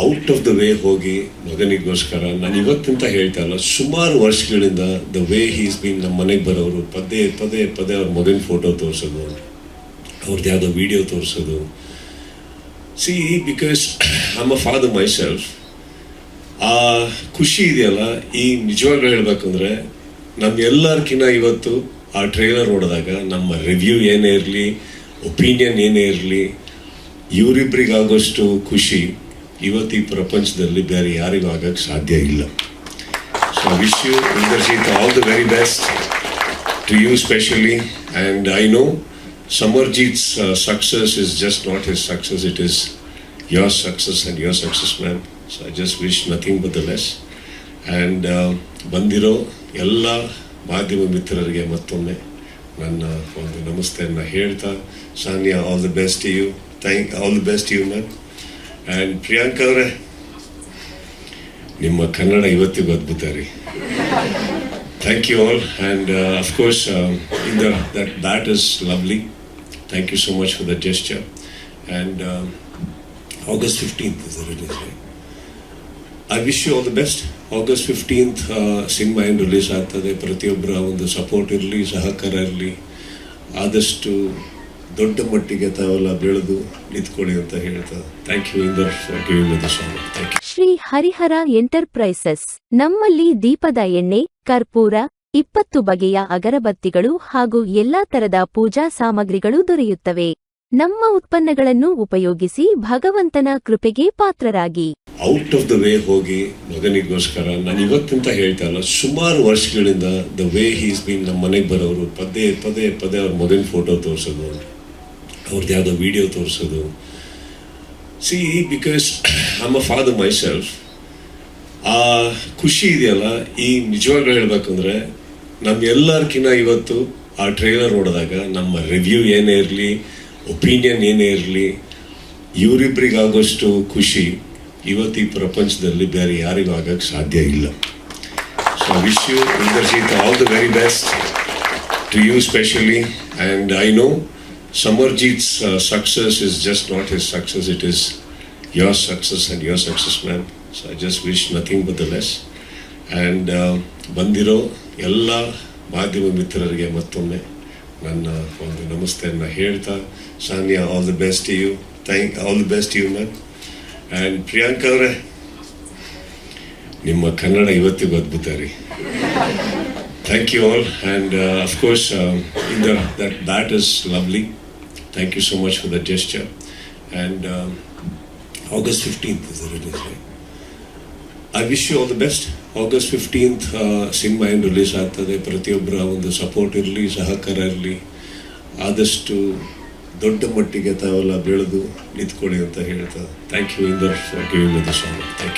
Out of the way ಹೋಗಿ ಮಗನಿಗೋಸ್ಕರ ನಾನು ಇವತ್ತಿಂತ ಹೇಳ್ತಾ ಇಲ್ಲ, ಸುಮಾರು ವರ್ಷಗಳಿಂದ ದ ವೇ ಹೀಸ್ ಬೀನ್ ನಮ್ಮ ಮನೆಗೆ ಬರೋರು, ಪದೇ ಪದೇ ಪದೇ ಅವ್ರ ಮಗನ ಫೋಟೋ ತೋರಿಸೋದು ಅವ್ರದ್ದು ಯಾವುದೋ ವಿಡಿಯೋ ತೋರಿಸೋದು. See because a father myself ಆ ಖುಷಿ ಇದೆಯಲ್ಲ, ಈ ನಿಜವಾಗ್ಲೂ ಹೇಳಬೇಕಂದ್ರೆ ನಮ್ಮ ಎಲ್ಲರ್ಕಿನ್ನ ಇವತ್ತು ಆ ಟ್ರೈಲರ್ ನೋಡಿದಾಗ ನಮ್ಮ ರಿವ್ಯೂ ಏನೇ ಇರಲಿ ಒಪಿನಿಯನ್ ಏನೇ ಇರಲಿ ಇವರಿಬ್ಬರಿಗಾಗೋಷ್ಟು ಖುಷಿ. ಇವತ್ತು ಈ ಪ್ರಪಂಚದಲ್ಲಿ ಬೇರೆ ಯಾರಿಗೂ ಆಗಕ್ಕೆ ಸಾಧ್ಯ ಇಲ್ಲ. So wish you Inderjit all the very best to you specially and I know Samarjit's success is just not his success it is your success and your success man so I just wish nothing but the less and ಬಂದಿರೋ ಎಲ್ಲ ಮಾಧ್ಯಮ ಮಿತ್ರರಿಗೆ ಮತ್ತೊಮ್ಮೆ ನನ್ನ ಒಂದು ನಮಸ್ತೆಯನ್ನು ಹೇಳ್ತಾ, Sania all the best you thank all the best you ma'am and Priyanka ಅವರೇ ನಿಮ್ಮ ಕನ್ನಡ ಇವತ್ತಿಗೂ ಅದ್ಭುತ ರೀ uh, um, Inder, that that is lovely. Thank you so much for the gesture. And um, August fifteenth is the release. Right? I wish you all the best. August fifteenth, cinema ಏನು release ಆಗ್ತದೆ ಪ್ರತಿಯೊಬ್ಬರ ಒಂದು support ಇರಲಿ ಸಹಕಾರ ಇರಲಿ ಆದಷ್ಟು ದೊಡ್ಡ ಮಟ್ಟಿಗೆ ತಾವೆಲ್ಲ ಬೆಳೆದು ನಿಂತ್ಕೊಳ್ಳಿ ಅಂತ ಹೇಳ್ತಾರೆ thank you Inder for giving me the song thank you Shri Harihara enterprises ನಮ್ಮಲ್ಲಿ ದೀಪದ ಎಣ್ಣೆ ಕರ್ಪೂರ ಇಪ್ಪತ್ತು ಬಗೆಯ ಅಗರಬತ್ತಿಗಳು ಹಾಗೂ ಎಲ್ಲಾ ತರದ ಪೂಜಾ ಸಾಮಗ್ರಿಗಳು ದೊರೆಯುತ್ತವೆ. ನಮ್ಮ ಉತ್ಪನ್ನಗಳನ್ನು ಉಪಯೋಗಿಸಿ ಭಗವಂತನ ಕೃಪೆಗೆ ಪಾತ್ರರಾಗಿ. ಔಟ್ ಆಫ್ ದ ವೇ ಹೋಗಿ ಮಗನಿಗೋಸ್ಕರ ನಾನು ಇವತ್ತಿಂತ ಹೇಳ್ತಾ ಇಲ್ಲ ಸುಮಾರು ವರ್ಷಗಳಿಂದ ದ ವೇ ಹೀಸ್ ಬೀನ್ ನಮ್ಮ ಮನೆಗೆ ಬರೋರು ಪದೇ ಪದೇ ಪದೇ ಅವ್ರ ಮಗನ ಫೋಟೋ ತೋರಿಸೋದು ಅವ್ರದ್ದು ಯಾವುದೋ ವಿಡಿಯೋ ತೋರಿಸೋದು. See because um a father myself ಆ ಖುಷಿ ಇದೆಯಲ್ಲ, ಈ ನಿಜವಾಗ್ಲೂ ಹೇಳ್ಬೇಕಂದ್ರೆ ನಮ್ಮ ಎಲ್ಲರಿಗಿನ್ನ ಇವತ್ತು ಆ ಟ್ರೈಲರ್ ನೋಡಿದಾಗ, ನಮ್ಮ ರಿವ್ಯೂ ಏನೇ ಇರಲಿ ಒಪಿನಿಯನ್ ಏನೇ ಇರಲಿ ಇವರಿಬ್ಬರಿಗಾಗೋಷ್ಟು ಖುಷಿ ಇವತ್ತು ಈ ಪ್ರಪಂಚದಲ್ಲಿ ಬೇರೆ ಯಾರಿಗೂ ಆಗೋಕ್ಕೆ ಸಾಧ್ಯ ಇಲ್ಲ. So wish you Inderjit all the very best to you specially and I know Samarjit's uh, success is just not his success, it is your success and your success, man. So I just wish nothing but the best. Uh, ಬಂದಿರೋ ಎಲ್ಲ ಮಾಧ್ಯಮ ಮಿತ್ರರಿಗೆ ಮತ್ತೊಮ್ಮೆ ನನ್ನ ಒಂದು ನಮಸ್ತೆಯನ್ನು ಹೇಳ್ತಾ Sania all the best you thank all the best you ma'am and Priyanka ಅವರೇ ನಿಮ್ಮ ಕನ್ನಡ ಇವತ್ತಿಗೂ ಅದ್ಭುತ ರೀ and uh, of course, um, Inder, that that is lovely. Thank you so much for the gesture. And um, August fifteenth is the release. Right? I wish you all the best. August fifteenth, cinema ಏನು release ಆಗ್ತದೆ ಪ್ರತಿಯೊಬ್ಬರ ಒಂದು support ಇರಲಿ ಸಹಕಾರ ಇರಲಿ ಆದಷ್ಟು ದೊಡ್ಡ ಮಟ್ಟಿಗೆ ತಾವೆಲ್ಲ ಬೆಳೆದು ನಿಂತ್ಕೊಳ್ಳಿ ಅಂತ ಹೇಳ್ತಾ thank you Inder for giving the song thank you